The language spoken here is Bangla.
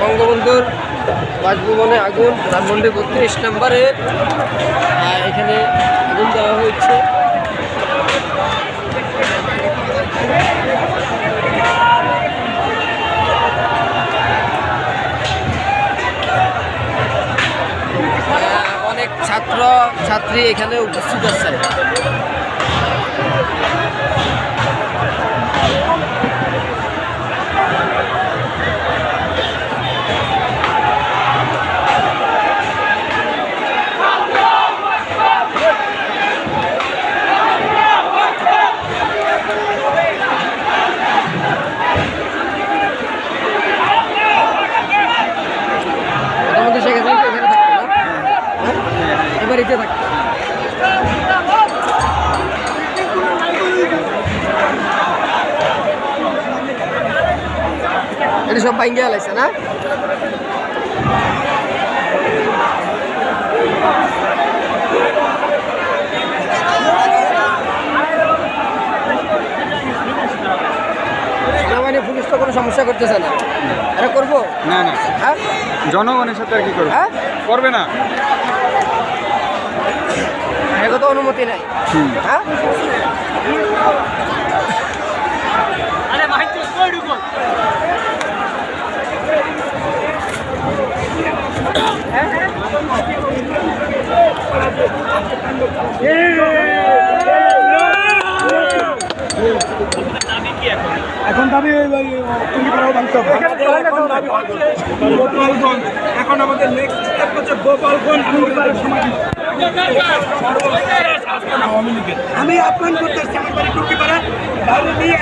বঙ্গবন্ধুর বাসভবনে আগুন ধানমন্ডি বত্রিশ নম্বরে। এখানে আগুন দেওয়া হয়েছে। অনেক ছাত্র, ছাত্রী এখানে উপস্থিত আছেন। এবার এতে থাকতো সব বাইঙ্গে আলাইছে না? সেনাবাহিনী পুলিশ তো কোনো সমস্যা করতেছে না। এটা করব? না না। হ্যাঁ? জনগণের সাথে আর কি করবে? হ্যাঁ? করবে না। তো অনুমতি নাই। হ্যাঁ? এখন দাবি তুমি করাও ভাঙতে হবে। এখন গোপালগঞ্জ। এখন আমাদের নেক্সট স্টেপ হচ্ছে গোপালগঞ্জ সমাধি। আমি আহ্বান করতেছি আমার বাড়ি টুকি পাড়া নিয়ে